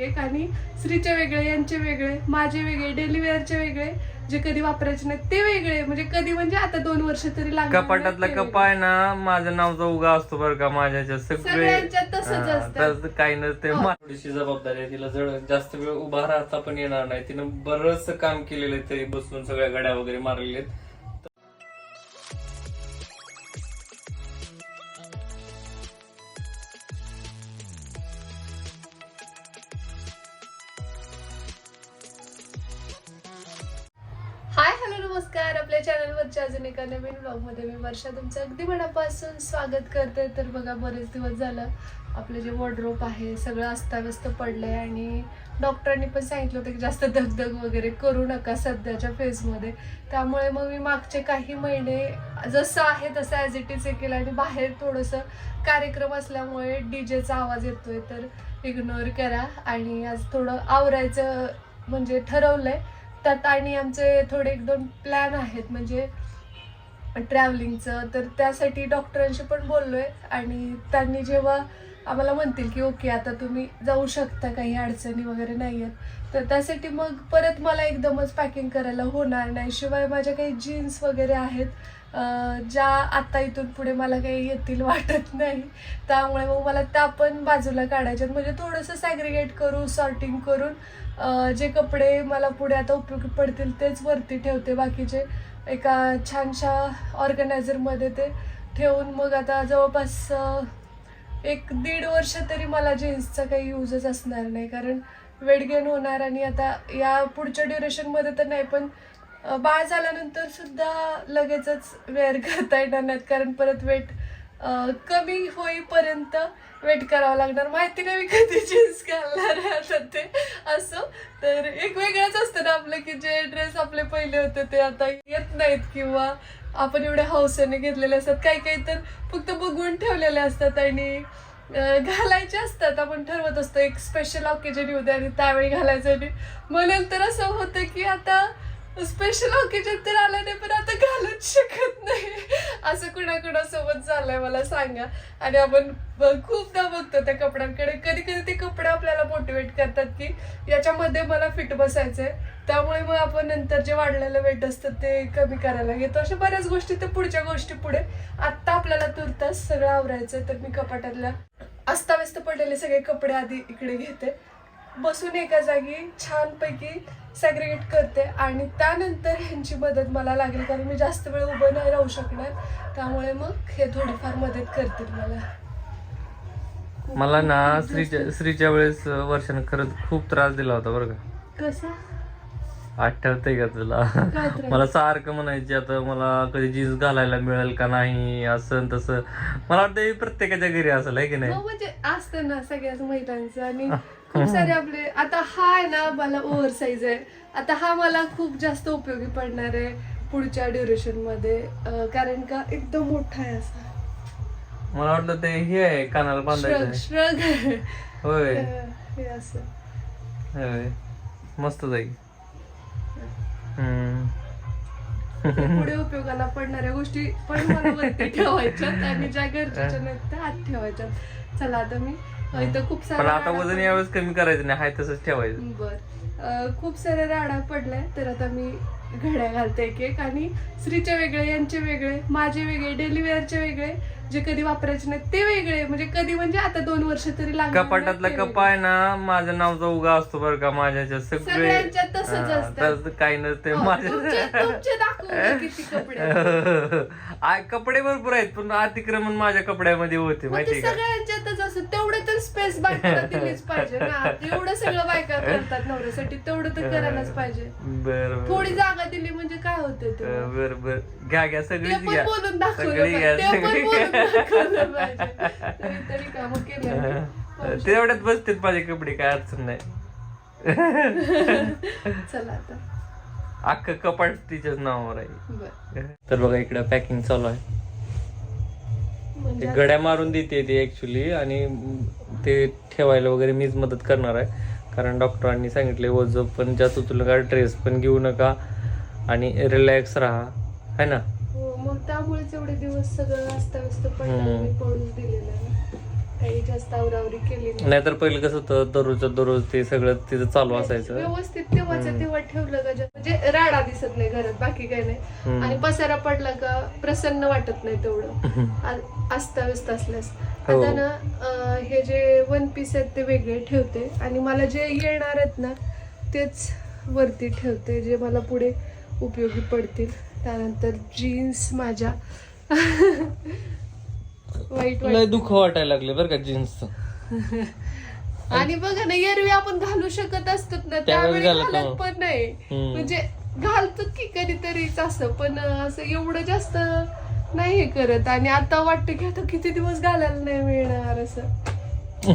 एक आणि श्रीचे वेगळे यांचे वेगळे माझे वेगळे डेली वेअरचे वेगळे जे कधी वापरायचे नाहीत ते वेगळे. म्हणजे कधी म्हणजे आता दोन वर्ष तरी लागणार कपाटातला कपा आहे ना माझं नावचा उगा असतो बरं का माझ्या सगळे तसंच हा, असतं. तसं काही नसते. हो. थोडीशी जबाबदारी आहे तिला जड जास्त वेळ उभा राहता पण येणार नाही. तिनं बरंच काम केलेलं आहे तरी बसून सगळ्या गड्या वगैरे मारलेल्या आहेत. नमस्कार. आपल्या चॅनलवरच्या अजून एका नवीन ब्लॉगमध्ये मी वर्षा. तुमचं अगदी मनापासून स्वागत करते. तर बघा बरेच दिवस झालं आपलं जे वॉर्ड्रोप आहे सगळं अस्ताव्यस्त पडलं आहे आणि डॉक्टरांनी पण सांगितलं होतं की जास्त दगदग वगैरे करू नका सध्याच्या फेजमध्ये त्यामुळे मग मी मागचे काही महिने जसं आहे तसं ॲज इट इज हे केलं आणि बाहेर थोडंसं कार्यक्रम असल्यामुळे डी जेचा आवाज येतोय. तर इग्नोर करा आणि आज थोडं आवरायचं म्हणजे ठरवलं आहे त्यात आणि आमचे थोडे एक दोन प्लॅन आहेत. म्हणजे ट्रॅव्हलिंगचं तर त्यासाठी डॉक्टरांशी पण बोललो आहे आणि त्यांनी जेव्हा आम्हाला म्हणतील की ओके आता तुम्ही जाऊ शकता काही अडचणी वगैरे नाही आहेत तर त्यासाठी मग परत मला एकदमच पॅकिंग करायला होणार नाही. शिवाय माझ्या काही जीन्स वगैरे आहेत ज्या आता इथून पुढे मला काही येतील वाटत नाही. त्यामुळे मग मला त्या पण बाजूला काढायच्यात म्हणजे थोडंसं सॅग्रिगेट करू सॉर्टिंग करून जे कपडे मला पुढे आता उपयोगी पडतील तेच वरती ठेवते. बाकीचे एका छानशा ऑर्गनायझरमध्ये ते ठेवून मग आता जवळपास एक दीड वर्ष तरी मला जीन्सचा काही यूजच असणार नाही. कारण वेट गेन होणार आणि आता या पुढच्या ड्युरेशनमध्ये तर नाही पण बाळ झाल्यानंतर सुद्धा लगेचच वेअर करता येणार नाहीत. कारण परत वेट कमी होईपर्यंत वेट करावं लागणार. माहिती नाही मी कधी जीन्स घालणार आहे. आता ते असं. तर एक वेगळंच असतं ना आपलं की जे ड्रेस आपले पहिले होते ते आता येत नाहीत किंवा आपण एवढ्या हौसेने घेतलेले असतात. काही काही तर फक्त बघून ठेवलेले असतात आणि घालायचे असतात. आपण ठरवत असतो एक स्पेशल ऑकेजन येऊ दे आणि त्यावेळी घालायचं आणि म्हणून तर असं होतं की आता स्पेशल ऑकेजन तर आलं नाही पण आता घालूच शकत नाही. असं कुणाकुणासोबत झालंय मला सांगा. आणि आपण खूपदा बघतो त्या कपड्यांकडे. कधी कधी ते कपडे आपल्याला मोटिवेट करतात की याच्यामध्ये मला फिट बसायचंय. त्यामुळे मग आपण नंतर जे वाढलेलं वेट असतं ते कमी करायला घेतो. अशा बऱ्याच गोष्टी तर पुढच्या गोष्टी पुढे. आत्ता आपल्याला तुर्तास सगळं आवरायचं तर मी कपाटातल्या अस्ताव्यस्त पडलेले सगळे कपडे आधी इकडे घेते. बसून एका जागी छानपैकी सॅग्रिगेट करते आणि त्यानंतर ह्यांची मदत मला लागेल कारण मी जास्त वेळ उभं नाही राहू शकणार. त्यामुळे मग हे थोडीफार मदत करतील मला. मला ना श्रीच्या श्रीच्या वेळेस वर्षानं खरंच खूप त्रास दिला होता बरं का. कसं? आठवतंय का तुला? मला सारखं म्हणायचे आता मला कधी जीन्स घालायला मिळेल का नाही असं तसं. मला वाटतं प्रत्येकाच्या घरी असेल आहे की नाही? हो म्हणजे असतं ना सगळ्याच महिलांचं आणि खूप सारे आपले आता हा आहे ना मला ओव्हर साईज आहे. आता हा मला खूप जास्त उपयोगी पडणार आहे पुढच्या ड्युरेशनमध्ये. अं, कारण का एकदम मोठा आहे असा. मला वाटलं ते हे आहे कानाला बांधायचं श्रग. श्रग. होय. हे असं. होय. मस्त जाईल. हम्म. पुढे उपयोगाला पडणाऱ्या गोष्टी पण मला वरती ठेवायच्यात आणि ज्या गरजेच्या नाहीत त्या आत ठेवायच्यात. चला आता मी इथं खूप पण सारा आता वजन यावेळेस कमी करायचं नाही हाय तसंच ठेवायचं. बर. अं, खूप साऱ्या राडा पडल्या तर आता मी घड्या घालते एक एक. आणि श्रीचे वेगळे यांचे वेगळे माझे वेगळे डेली वेअरचे वेगळे. जे कधी वापरायचे नाहीत ते वेगळे. म्हणजे कधी म्हणजे आता दोन वर्ष तरी लागणार कपाटातला ते कपा आहे ना माझं नावचा उगा असतो बरं का माझ्या ह्याच्यात सगळे सगळ्यांच्यात तसंच हा, असतं. तसं काही नसते हो, माझ्या तुमचे तुमचे दाखवू दे किती कपडे आहेत. आ, कपडे भरपूर आहेत पण अतिक्रमण माझ्या कपड्यामध्ये होते मग माहितीये का? सगळ्यांच्यातच असं तेवढं तर स्पेस बायकाला दिलीच पाहिजे ना. एवढं सगळं बायका करतात नवऱ्यासाठी तेवढं तर करायलाच पाहिजे. बर थोडी जागा दिली म्हणजे काय होतं ते बर बर. घ्या घ्या सगळीच पण घ्या. बोलून दाखवलं सगळी घ्या पाहिजे. ते पण सगळी बोलून दाखवलं पाहिजे. तरी तरी कामं केली आम्ही. तेवढ्यात बसतील माझे कपडे काय अडचण नाही. चला आता. अख्खं कपाट तिच्याच नावावर आहे. बर. तर बघा इकडे पॅकिंग चालू आहे. ते म्हणजे गड्या मारून देते ती ऍक्च्युली आणि ते ठेवायला वगैरे मीच मदत करणार आहे. कारण डॉक्टरांनी सांगितले वज पण जास्त उचलू नका ड्रेस पण घेऊ नका आणि रिलॅक्स राहा. है ना? त्यामुळेच एवढे दिवस सगळं अस्ताव्यस्त पडलं. मी पडून दिलेलं काही जास्त आवरावरी केली नाही. नाहीतर पहिलं कसं होतं दररोजच्या दररोज ते सगळं तिथं चालू असायचं. व्यवस्थित तेव्हाच तेव्हा ठेवलं का म्हणजे राडा दिसत नाही घरात बाकी काही नाही. आणि पसारा पडला का प्रसन्न वाटत नाही तेवढं. अस्ताव्यस्त असल्यास. हो. आता ना हे जे वन पीस आहेत ते वेगळे ठेवते. आणि मला जे येणार आहेत ना तेच वरती ठेवते जे मला पुढे उपयोगी पडतील. त्यानंतर जीन्स माझ्या. वाईट लय दुःख वाटायला लागले बरं का जीन्सचं आणि बघा ना एरवी आपण घालू शकत असतात ना त्यावेळी घालत. पण नाही. म्हणजे घालतो की कधीतरीच असं पण असं एवढं जास्त नाही हे करत. आणि आता वाटतं की आता किती दिवस घालायला नाही मिळणार असं.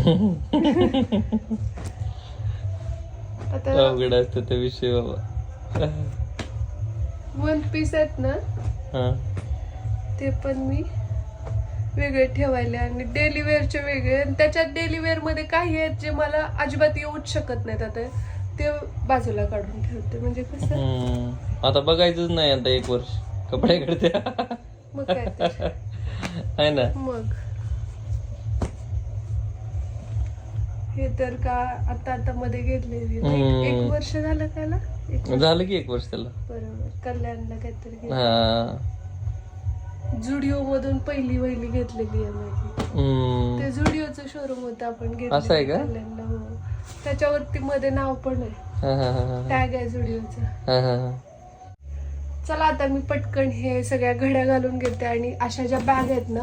आता अवघड असतं ते विषय बाबा. वन पीस आहेत ना हा. ते पण मी वेगळे ठेवायले आणि डेली वेअरचे वेगळे आणि त्याच्यात डेली वेअरमध्ये काही आहेत जे मला अजिबात येऊच शकत नाहीत आता ते बाजूला काढून ठेवते म्हणजे कसं हम्म. आता बघायचंच नाही आता एक वर्ष कपड्याकडे त्या मग काय तर. आहे ना मग हे तर का आता आता मध्ये घेतलेली नाही. हम्म. एक वर्ष झालं त्याला झालं की एक वर्ष त्याला बरोबर कल्याणला काहीतरी घेतलं. हा जुडिओ मधून पहिली वहिली घेतलेली आहे माझी हम्म. ते जुडिओचं शोरूम होतं आपण घेतलं असं आहे का? कल्याणला हो त्याच्यावरती मध्ये नाव पण आहे हा, हा, हा, हा. टॅग आहे जुडिओचं हा, हा, हा. चला आता मी पटकन हे सगळ्या घड्या घालून घेते आणि अशा ज्या बॅग आहेत ना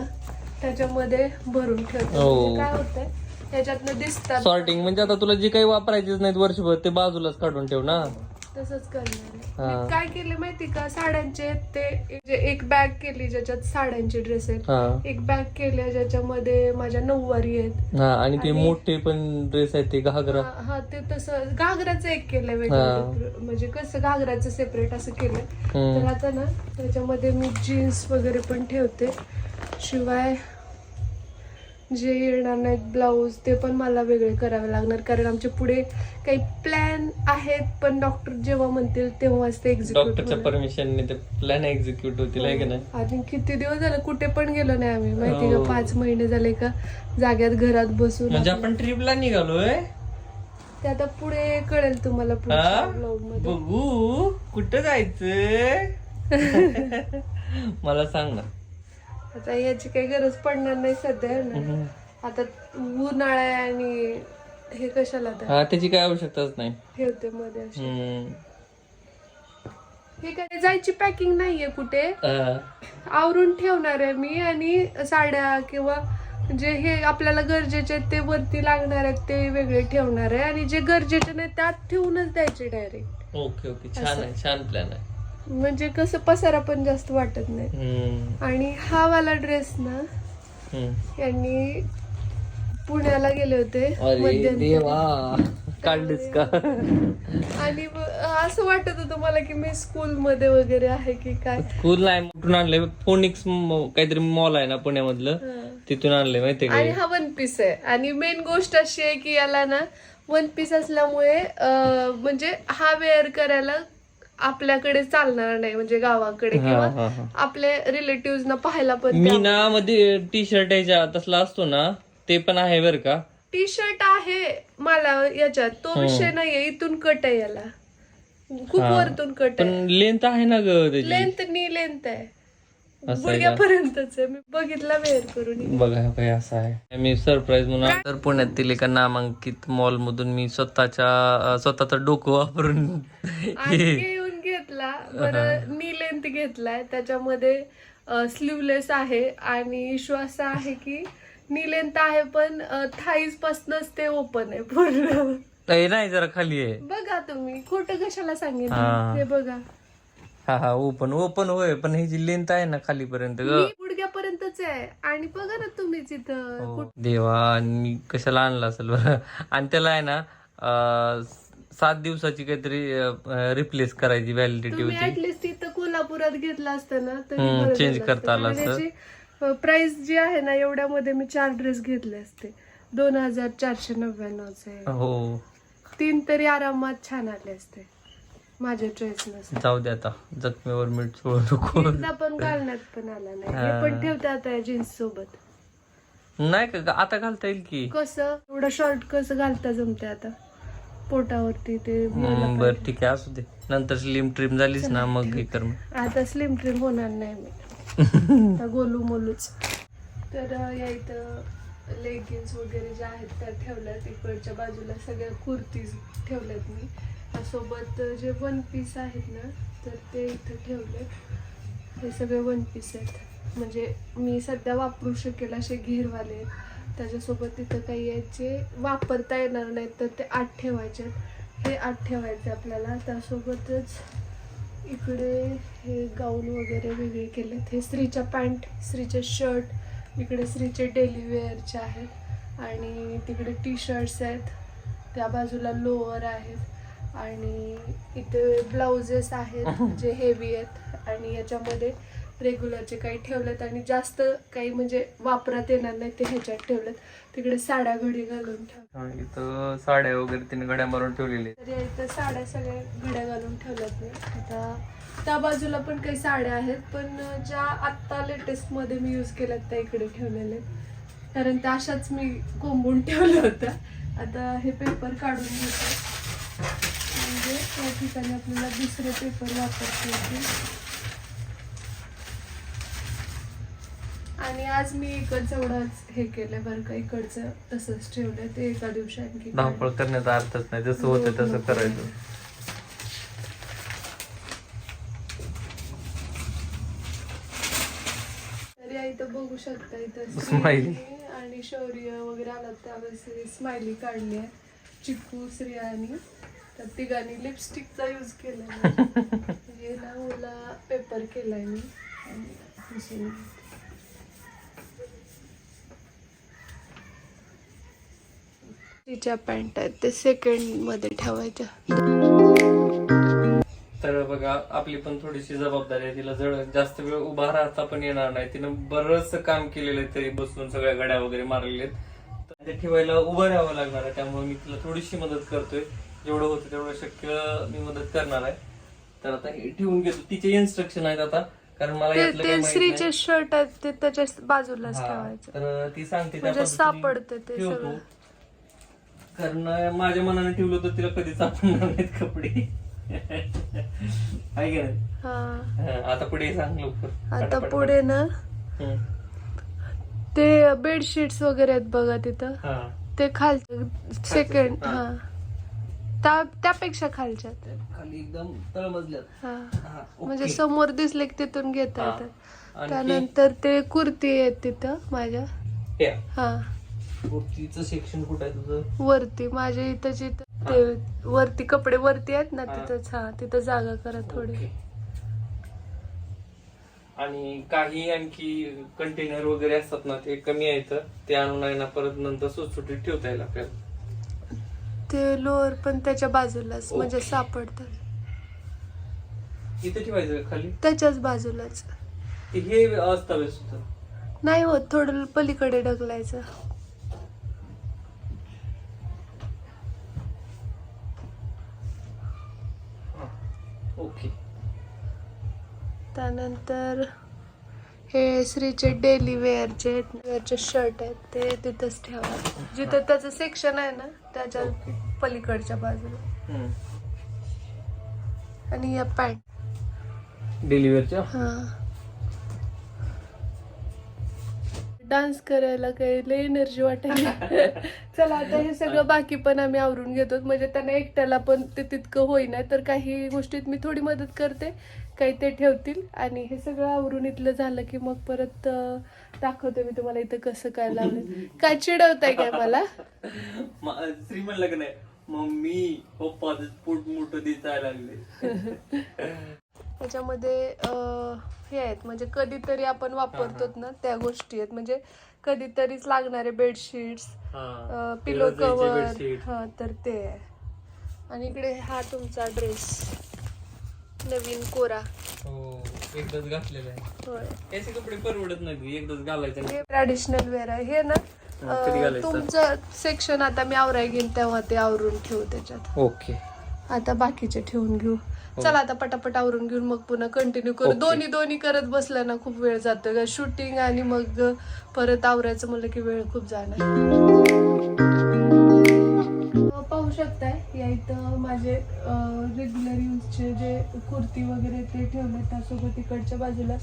त्याच्यामध्ये भरून ठेवते हो. म्हणजे काय होतंय त्याच्यातनं दिसतात सॉर्टिंग म्हणजे आता तुला जे काही वापरायचेच नाहीत वर्षभर ते बाजूलाच काढून ठेव ना तसंच करणार आहे. हा. मी काय केले माहिती का? साड्यांचे ते जे एक बॅग केली ज्याच्यात साड्यांचे ड्रेस आहेत हा. एक बॅग केले ज्याच्यामध्ये माझ्या नऊवारी आहेत. हा आणि ते आणि- मोठे पण ड्रेस आहेत ते घागरा. हा हा, ते तसं घागराचं एक केलंय वेगळं म्हणजे कसं घागराचं सेपरेट असं केलंय. हम्म. तर आता ना त्याच्यामध्ये मी जीन्स वगैरे पण ठेवते. शिवाय जे येणार नाहीत ब्लाऊज ते पण मला वेगळे करावे लागणार. कारण आमचे पुढे काही प्लॅन आहेत पण डॉक्टर जेव्हा म्हणतील तेव्हाच ते डॉक्टरच्या एक्झिक्यूट परमिशनने ते प्लॅन एक्झिक्यूट होतील आहे की नाही? आणि किती दिवस झाले कुठे पण गेलो नाही आम्ही. माहिती हो. का पाच महिने झाले का जाग्यात घरात बसून म्हणजे आपण ट्रिपला निघालोय ते आता पुढे कळेल तुम्हाला हा? पुढच्या ब्लॉगमध्ये बघू कुठं जायचंय मला सांग ना. आता याची काही गरज पडणार नाही सध्या ना. आता उन्हाळा आहे आणि हे कशाला हा त्याची काय आवश्यकताच नाही. ठेवते मध्ये अशी. हम्म. हे काय जायची पॅकिंग नाहीये कुठे? हा. आवरून ठेवणार आहे मी आणि साड्या किंवा जे हे आपल्याला गरजेचे आहेत ते वरती लागणार आहेत ते वेगळे ठेवणार आहे. आणि जे गरजेचे नाही त्यात ठेवूनच द्यायचे डायरेक्ट ओके ओके. छान आहे छान प्लॅन आहे. म्हणजे कसं पसारा पण जास्त वाटत नाही हम्म. आणि हा वाला ड्रेस ना हम्म. यांनी पुण्याला गेले होते अरे मध्यंतरी. देवा काढलीस का आणि ब- असं वाटत होतं मला की मी स्कूल मध्ये वगैरे आहे की काय स्कूल नाही कुठून आणले फोनिक्स म- काहीतरी मॉल आहे ना पुण्यामधलं हं. तिथून आणले माहितीये आणि का हा वन पीस आहे आणि मेन गोष्ट अशी आहे की याला ना वन पीस असल्यामुळे अं, म्हणजे हा वेअर करायला आपल्याकडे चालणार नाही म्हणजे गावाकडे किंवा हा, हा. आपले रिलेटिव्ह ना पाहायला पण मी ना मध्ये टी शर्ट याच्या तसला असतो ना ते पण आहे बर का. टी शर्ट आहे मला याच्यात तो विषय नाहीये इथून कट आहे याला. खूप. वरतून कट आहे. लेंथ आहे ना ग लेंथ नी लेंथ आहे. गुडघ्यापर्यंतच मी बघितला वेअर करून. बघा काय असं आहे. मी सरप्राईज म्हणून तर पुण्यातील एका नामांकित मॉल मधून मी स्वतःच्या स्वतःचं डोकं वापरून घेतला बरं नी लेंथ घेतलाय त्याच्यामध्ये स्लीवलेस आहे इशू असा आहे की नी लेंथ आहे पण थाईज पासूनच ते ओपन आहे पूर्ण. ए, नाही जरा खाली आहे. बघा तुम्ही खोटं कशाला हा. सांगितलं? हे. बघा. हा हा ओपन ओपन होय पण ह्याची लेंथ आहे ना खालीपर्यंत ग. मी गुडघ्यापर्यंतच आहे. आणि बघा ना तुम्हीच इथं हो. देवा आणि मी कशाला आणला असेल बरं? आणि त्याला आहे ना अं, सात दिवसाची काहीतरी रिप्लेस करायची व्हॅलिडिटी तुम्ही होती. ऍटलिस्ट इथं कोल्हापुरात घेतला असतं ना तरी हम्म, बरं change झालं करता आलं असतं. प्राइस जी आहे ना एवढ्यामध्ये मी चार ड्रेस घेतले असते. दोन हजार चारशे नव्याण्णवचे. हो. तीन तरी आरामात छान आले असते. माझ्या चॉईस नसते जाऊ दे आता जखमेवर मीठ चोळू नको. एकदा पण घालण्यात पण आला नाही. हे पण ठेवते आता जीन्स सोबत. नाही का आता घालता येईल की? कसं? एवढं शॉर्ट कसं घालता जमते आता? पोटावरती ते हम्म, बर. ठीक आहे असू दे. नंतर स्लिम ट्रिम झालीस ना मग हे कर मग. आता स्लिम ट्रिम होणार नाही मी. आता गोलू मोलूच. तर अं, या इथं लेगिन्स वगैरे ज्या आहेत त्या ठेवल्यात. इकडच्या बाजूला सगळ्या कुर्तीज ठेवल्यात मी. त्यासोबत जे वन पीस आहेत ना तर ते इथं ठेवलेत. हे सगळे वन पीस आहेत. म्हणजे मी सध्या वापरू शकेल असे घेरवाले आहेत. त्याच्यासोबत तिथं काही आहेत जे वापरता येणार नाहीत तर ते आठ ठेवायचे. आहेत. हे आठ ठेवायचे आपल्याला. त्यासोबतच इकडे हे गाऊन वगैरे वेगळे केलेत. हे स्त्रीच्या पॅन्ट स्त्रीचे शर्ट इकडे स्त्रीचे डेली वेअरचे आहेत. आणि तिकडे टी शर्ट्स आहेत. त्या बाजूला लोअर आहेत. आणि इथे ब्लाउजेस आहेत जे हेवी आहेत. आणि याच्यामध्ये रेग्युलरचे काही ठेवलेत आणि जास्त काही म्हणजे वापरात येणार नाही ते ह्याच्यात ठेवलेत. तिकडे साड्या घडी घालून ठेव हा, इथं साड्या वगैरे तिने घड्या मारून ठेवलेले तर या इथं साड्या सगळ्या घड्या घालून ठेवल्यात मी. आता त्या बाजूला पण काही साड्या आहेत पण ज्या आत्ता लेटेस्टमध्ये मी यूज केल्यात त्या इकडे ठेवलेल्या आहेत. कारण त्या अशाच मी कोंबून ठेवल्या होत्या. आता हे पेपर काढून घेतो. म्हणजे त्या ठिकाणी आपल्याला दुसरे पेपर वापरता येतील. आणि आज मी इकडचं एवढंच हे केलंय बरं का इकडचं तसंच ठेवलंय ते एका दिवशी आणखी धावपळ करण्याचा अर्थच नाही जसं होतं तसं करायचं. तर इथं बघू शकता इथं. श्री आणि शौर्य वगैरे आला त्यावेळेस स्माइली काढली आहे चिक्कू श्री आणि तर तिघांनी लिपस्टिकचा यूज केला हे ना ओला पेपर केलाय मी. आणि तिच्या पॅन्ट आहेत ते सेकंडमध्ये ठेवायच्या. तर बघा आपली पण थोडीशी जबाबदारी आहे. तिला जड जास्त वेळ उभा राहता पण येणार नाही. तिनं बरंच काम केलेलं आहे तरी बसून सगळ्या गड्या वगैरे मारलेल्या आहेत. ते ठेवायला उभं राहावं लागणार आहे. त्यामुळे मी तिला थोडीशी मदत करतोय. जेवढं होतं तेवढं शक्य मी मदत करणार आहे. तर आता हे ठेवून घेतो. तिचे इन्स्ट्रक्शन आहेत आता. कारण मला स्त्रीचे. शर्ट आहेत ते त्याच्या बाजूलाच हा, ठेवायचं. तर ती सांगते म्हणजे सापडतं ते. कारण माझ्या मनाने ठेवलं तर तिला कधी सापडणार नाहीत कपडे. आहे का नाही? हा. हा, आता पुढे सांग लवकर. आता पटापट. पुढे ना. ते बेडशीट्स वगैरे आहेत बघा तिथं. हा. ते खालचं सेकंड हा. हा. त्या त्यापेक्षा खालच्यात. त्या खाली एकदम तळमजल्यात. हा. हा, ओके. म्हणजे समोर दिसले की तिथून घेता हा. येतात आणखी त्यानंतर ते कुर्ती आहेत तिथं माझ्या. हे, हा. कुर्तीचं सेक्शन कुठं आहे तुझं? वरती माझ्या इथं. जिथं ते वरती कपडे वरती आहेत ना हा. तिथंच हा तिथं जागा करा थोडी. ओके. आणि काही आणखी कंटेनर वगैरे असतात ना ते कमी आहेत ते आणून आहे ना परत नंतर सुटसुटीत ठेवता येईल आपल्याला. ते लोअर पण त्याच्या बाजूलाच म्हणजे ओके. सापडतात. इथे ठेवायचं खाली? त्याच्याच बाजूलाच. ते हे अस्ताव्यस्त होतं नाही होत थोडं पलीकडे ढकलायचं. त्यानंतर हे श्रीचे डेली वेअरचे वेअरचे शर्ट आहेत ते तिथंच ठेवा. जिथं त्याचं सेक्शन आहे ना त्याच्या पलीकडच्या बाजूला. आणि या पॅन्ट डिलिव्हरच्या हा. डान्स करायला काही लय एनर्जी वाटायला. चला आता हे सगळं बाकी पण आम्ही आवरून घेतो म्हणजे त्यांना एकट्याला पण ते तितकं होईना तर काही गोष्टीत मी थोडी मदत करते. काही ते ठेवतील. आणि हे सगळं आवरून इथलं झालं की मग परत दाखवते मी तुम्हाला इथं कसं काय लावलं काय चिडवताय काय मला? श्री म्हणलं का नाही मम्मी पप्पाचं पोट मोठं दिसायला लागले. त्याच्यामध्ये हे आहेत. म्हणजे कधीतरी आपण वापरतो ना त्या गोष्टी आहेत. म्हणजे कधीतरीच लागणारे बेडशीट्स पिलो कवर हा तर ते आहे. आणि इकडे हा तुमचा ड्रेस नवीन कोरा. हो एकदाच घातलेलं आहे. होय. याचे कपडे परवडत नाही एकदाच घालायचं हे ट्रॅडिशनल वेअर आहे. हे ना हा, कधी अं, घालायचं? तुमचं सेक्शन आता मी आवराय घेईन तेव्हा ते आवरून ठेवू त्याच्यात. ओके. आता बाकीचे ठेवून घेऊ. चला आता पटापट आवरून घेऊन मग पुन्हा कंटिन्यू करू. दोन्ही दोन्ही करत बसलं ना खूप वेळ जातो शूटिंग आणि मग परत आवरायचं म्हणलं की वेळ खूप जाणार. शकताय. या इथं माझे रेग्युलर यूजचे जे कुर्ती वगैरे ते ठेवले त्यासोबत इकडच्या बाजूला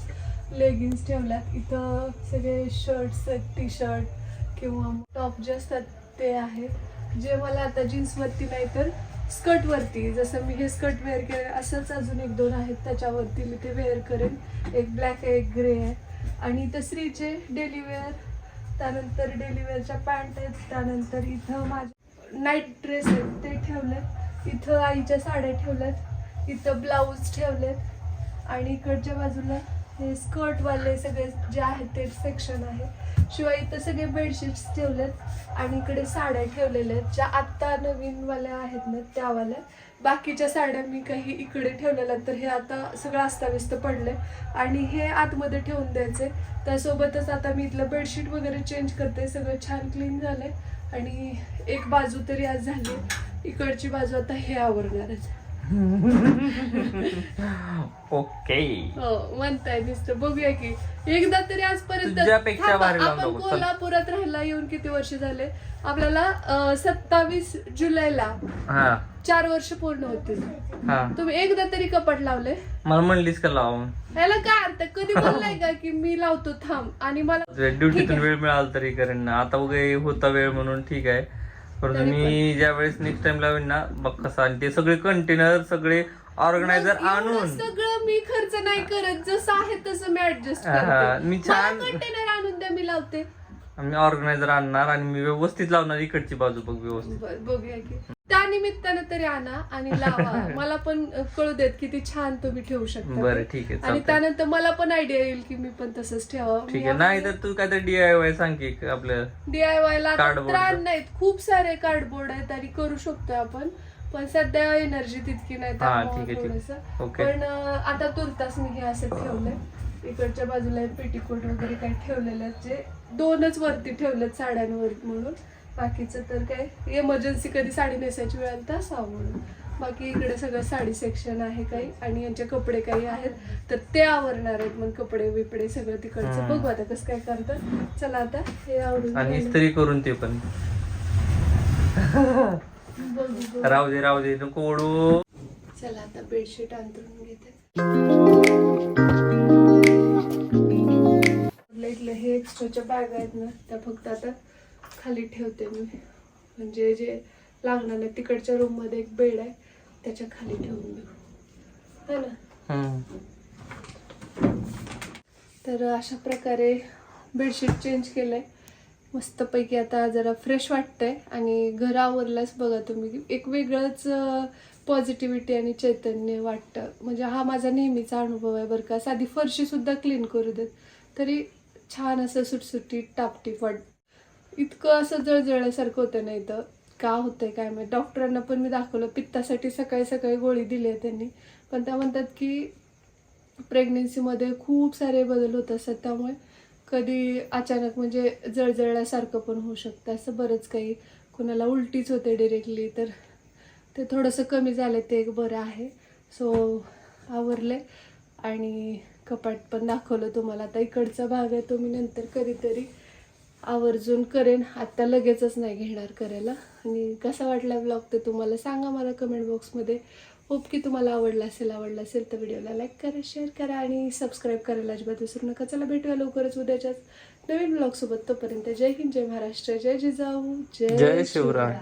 लेगिन्स ठेवल्यात. इथं सगळे शर्ट्स टी शर्ट किंवा टॉप जे असतात ते आहेत जे मला आता जीन्सवरती नाही तर स्कर्टवरती जसं मी हे स्कर्ट वेअर केलं असंच अजून एक दोन आहेत त्याच्यावरती मी ते वेअर करेन. एक ब्लॅक आहे एक ग्रे आहे. आणि इथं स्त्रीचे डेली वेअर त्यानंतर डेली वेअरच्या पॅन्ट आहेत त्यानंतर इथं माझ्या नाईट ड्रेस आहेत ते ठेवलेत. इथं आईच्या साड्या ठेवल्यात इथं ब्लाऊज ठेवलेत. आणि इकडच्या बाजूला हे स्कर्टवाले सगळे जे आहेत ते सेक्शन आहे. शिवाय इथं सगळे बेडशीट्स ठेवलेत आणि इकडे साड्या ठेवलेल्या आहेत. ज्या आत्ता नवीनवाल्या आहेत ना त्यावाल्या. बाकीच्या साड्या मी काही इकडे ठेवलेल्या तर हे आता सगळं अस्ताव्यस्त पडले आणि हे आतमध्ये ठेवून द्यायचे त्यासोबतच आता मी इथलं बेडशीट वगैरे चेंज करते. सगळं छान क्लीन झालं आहे आणि एक बाजू तरी आज झाली इकडची बाजू आता हे आवरणारच. ओके. हो म्हणताय नुसतं बघूया की. एकदा तरी आजपर्यंत तुझ्यापेक्षा थांबा, भारी लावून आपण बघू, चल. कोल्हापुरात राहायला येऊन किती वर्ष झाले? आपल्याला सत्तावीस जुलैला हा. चार वर्ष पूर्ण होतील. हा. तुम्ही एकदा तरी कपाट लावले मला म्हणलीस का लावून? याला काय अर्थ? कधी बोललाय का की मी लावतो थांब? आणि मला ठीक ड्युटीतून आहे. वेळ मिळाला तरी करेन ना. आता वगैरे होता वेळ म्हणून ठीक आहे. परंतु तरी मी ज्या वेळेस नेक्स्ट टाइम लावेन ना बघ कसं आणि ते सगळे कंटेनर सगळे ऑर्गनायझर मग एवढं आणून. सगळं मी खर्च नाही करत. जसं आहे तसं मी ऍडजस्ट हा, मी छान- कंटेनर आणून द्या मी लावते. मी ऑर्गनायझर आणणार आणि मी व्यवस्थित लावणार इकडची बाजू बघ व्यवस्थित. बर बघूया की. त्या निमित्तानं तरी आणा आणि लावा मला पण कळू देत किती छान तुम्ही ठेवू शकता बरं. ठीक आहे आणि चालतंय त्यानंतर मला पण आयडिया येईल की मी पण तसंच ठेवावं ठीक आहे नाही तर तू काहीतरी डीआयवाय सांग की आपलं डीआयवाय ला आता Cardboard. त्राण नाहीत खूप सारे कार्डबोर्ड आहेत आणि करू शकतो आपण पण सध्या एनर्जी तितकी नाही हा, त्यामुळं ठीक आहे, ठीक. थोडंसं. ओके. पण अं, आता तुर्तास मी हे असं ठेवलंय इकडच्या बाजूला पेटीकोट वगैरे काही ठेवलेले आहेत जे दोनच वरती ठेवलेत साड्यांवर म्हणून बाकीचं तर काय? इमर्जन्सी कधी साडी नेसायची वेळ तर म्हणून. बाकी इकडे सगळं साडी सेक्शन आहे काही आणि यांचे कपडे काही आहेत तर ते आवरणार आहेत मग कपडे बिपडे सगळं तिकडचं. बघू आता कसं काय करतात. चला आता हे आवडून आणि. इस्त्री करून ते पण. बघू. राहू दे राहू दे नको ओढू. चला आता बेडशीट अंतरून घेते. इथलं हे एक्स्ट्राच्या बॅग आहेत ना त्या फक्त आता खाली ठेवते मी. म्हणजे जे लागणार नाही तिकडच्या रूममध्ये एक बेड आहे त्याच्याखाली ठेवून देऊ. है ना. तर अशा प्रकारे बेडशीट चेंज केलंय. मस्तपैकी आता जरा फ्रेश वाटतंय आणि घर आवरल्यास बघा तुम्ही. एक वेगळंच पॉझिटिव्हिटी आणि चैतन्य वाटतं. म्हणजे हा माझा नेहमीचा अनुभव आहे बरं का. साधी फरशी सुद्धा क्लीन करू देत. तरी छान असं सुटसुटीत टापटीप वाट इतकं असं जळजळल्यासारखं होतं नाही तर का होतंय काय माहिती. डॉक्टरांना पण मी दाखवलं. पित्तासाठी सकाळी सकाळी गोळी दिली आहे त्यांनी. पण त्या म्हणतात की प्रेग्नेन्सीमध्ये खूप सारे बदल होत असतात. त्यामुळे कधी अचानक म्हणजे जळजळल्यासारखं पण होऊ शकतं. असं बरंच काही कुणाला उलटीच होते डिरेक्टली तर ते थोडंसं कमी झालं ते एक बरं आहे. सो आवरले आणि कपाट पण दाखवलं तुम्हाला. आता इकडचा भाग आहे. तो मी नंतर कधीतरी आवर्जून करेन. आत्ता लगेचच नाही घेणार करायला. आणि कसा वाटला ब्लॉग ते तुम्हाला सांगा मला कमेंट बॉक्समध्ये होप की तुम्हाला आवडला असेल आवडला असेल तर व्हिडिओला लाईक करा शेअर करा आणि सबस्क्राईब करायला अजिबात विसरू नका. चला भेटूया लवकरच उद्याच्याच नवीन ब्लॉगसोबत तोपर्यंत जय हिंद जय महाराष्ट्र जय जिजाऊ जय शिवराय.